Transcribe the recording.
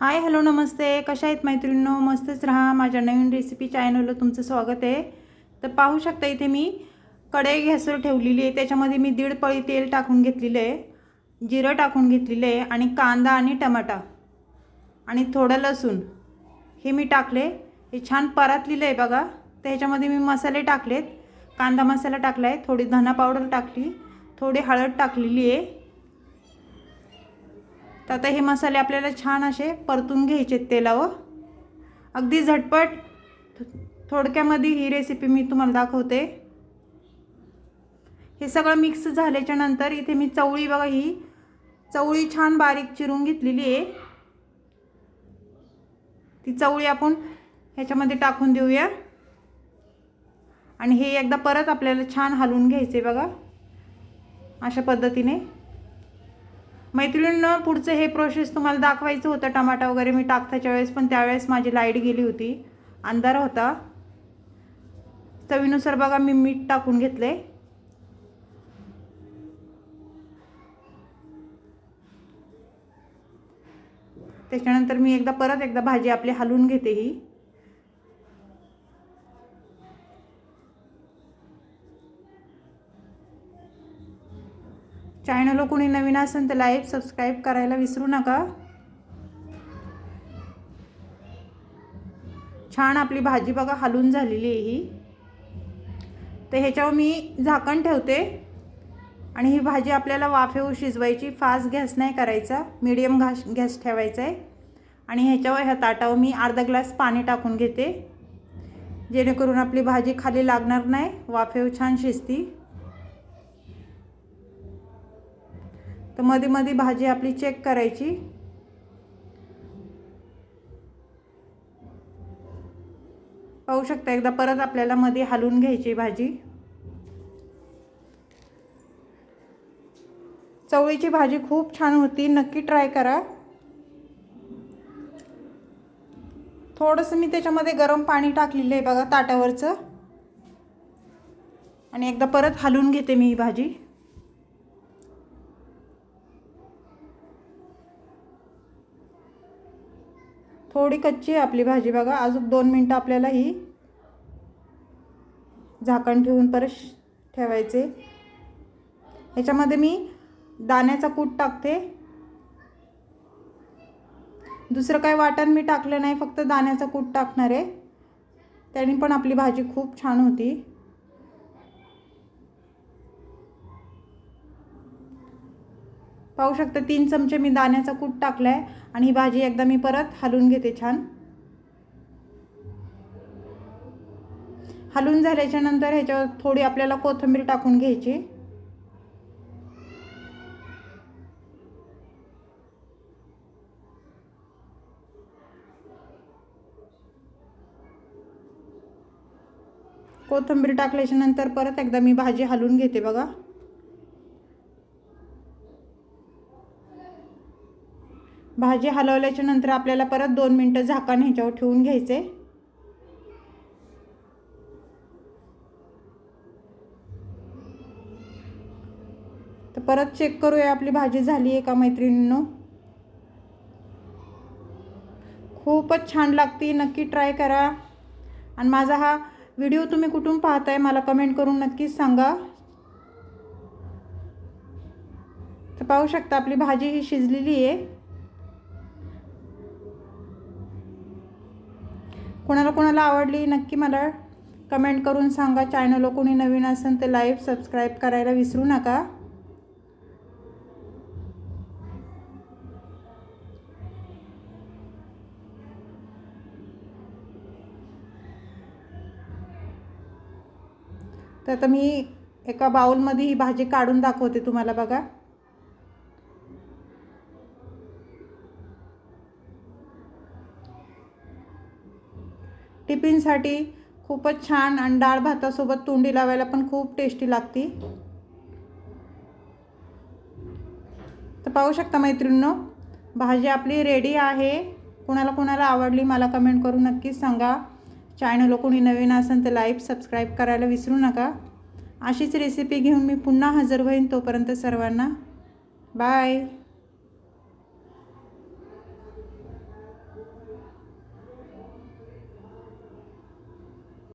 Hi hello नमस्ते. कशा आहेत मैत्रिणींनो? मस्तच राहा. माझ्या नवीन रेसिपी चॅनलला तुमचं स्वागत आहे. तर पाहू शकता इथे मी कढई गॅसवर ठेवलेली आहे. त्याच्यामध्ये मी दीड पळी तेल टाकून घेतलेलं आहे. जिरं टाकून घेतलेलं आहे आणि कांदा आणि टमाटा आणि थोडं लसूण हे मी टाकले. हे छान परातलेलं आहे बघा. तर ह्याच्यामध्ये मी मसाले टाकलेत. कांदा मसाला टाकला आहे थोडी धना पावडर टाकली. थोडी हळद टाकलेली आहे. तर आता हे मसाले आपल्याला छान असे परतून घ्यायचे आहेत तेलावर. अगदी झटपट. थोडक्यामध्ये ही रेसिपी मी तुम्हाला दाखवते. हे सगळं मिक्स झाल्याच्यानंतर इथे मी चवळी बघा ही चवळी छान बारीक चिरून घेतलेली आहे. ती चवळी आपण ह्याच्यामध्ये टाकून देऊया. आणि हे एकदा परत आपल्याला छान हलवून घ्यायचे बघा. अशा पद्धतीने. मैत्रिणीनं पुढचं हे प्रोसेस तुम्हाला दाखवायचं होतं. टमाटा वगैरे मी टाकताच्या वेळेस पण त्यावेळेस माझी लाइट गेली होती. अंधार होता. चवीनुसार बघा मी मीठ टाकून घेतले. त्याच्यानंतर मी एकदा परत एकदा भाजी आपली हलवून घेते ही. चॅनल कोणी नवीन असेल तर लाईक सबस्क्राईब करायला विसरू नका. छान आपली भाजी बघा हलून झालेली आहे ही. तर ह्याच्यावर मी झाकण ठेवते. आणि ही भाजी आपल्याला वाफेवर शिजवायची फास्ट गॅस नाही करायचा मीडियम घास गॅस ठेवायचा आहे आणि ह्याच्यावर ह्या ताटावर मी अर्धा ग्लास पाणी टाकून घेते. जेणेकरून आपली भाजी खाली लागणार नाही वाफेव छान शिजती. तर मध्ये मध्ये भाजी आपली चेक करायची. पाहू शकता एकदा परत आपल्याला मध्ये हलवून घ्यायची भाजी. चवळीची भाजी खूप छान होती नक्की ट्राय करा. थोडंसं मी त्याच्यामध्ये गरम पाणी टाकलेलं आहे बघा ताटावरचं. आणि एकदा परत हलवून घेते मी ही भाजी. थोडी कच्ची आहे आपली भाजी. बघा अजून दोन मिनटं आपल्याला ही झाकण ठेवून परत ठेवायचे. ह्याच्यामध्ये मी दाण्याचा कूट टाकते. दुसरं काय वाटण मी टाकलं नाही फक्त दाण्याचा कूट टाकणार आहे. त्याने पण आपली भाजी खूप छान होती. पाहू शकता तीन चमचे मी दाण्याचा कूट टाकला आहे आणि ही भाजी एकदा मी परत हलवून घेते छान. हलवून झाल्याच्यानंतर ह्याच्यावर थोडी आपल्याला कोथिंबीर टाकून घ्यायची. कोथिंबीर टाकल्याच्या नंतर परत एकदा मी भाजी हलवून घेते बघा. भाजी हलवल्याच्या नंतर आपल्याला परत दोन मिनटं झाकण ह्याच्यावर ठेवून घ्यायचे. तर परत चेक करूया आपली भाजी झाली आहे का मैत्रिणींनो? खूपच छान लागते नक्की ट्राय करा. आणि माझा हा व्हिडिओ तुम्ही कुठून पाहताय मला कमेंट करून नक्कीच सांगा. तर पाहू शकता आपली भाजी ही शिजलेली आहे. कोणाला कोणाला आवडली नक्की मला कमेंट करून सांगा. चॅनल कोणी नवीन असेल तर लाईव्ह सबस्क्राईब करायला विसरू नका. तर आता मी एका बाउलमध्ये ही भाजी काढून दाखवते तुम्हाला बघा. टिफिनसाठी खूपच छान आणि डाळ भातासोबत तोंडी लावायला पण खूप टेस्टी लागते. तर पाहू शकता मैत्रिणींनो भाजी आपली रेडी आहे. कोणाला कोणाला आवडली मला कमेंट करून नक्कीच सांगा. चॅनल कोणी नवीन असेल तर लाईक सबस्क्राईब करायला विसरू नका. अशीच रेसिपी घेऊन मी पुन्हा हजर होईन तोपर्यंत सर्वांना. बाय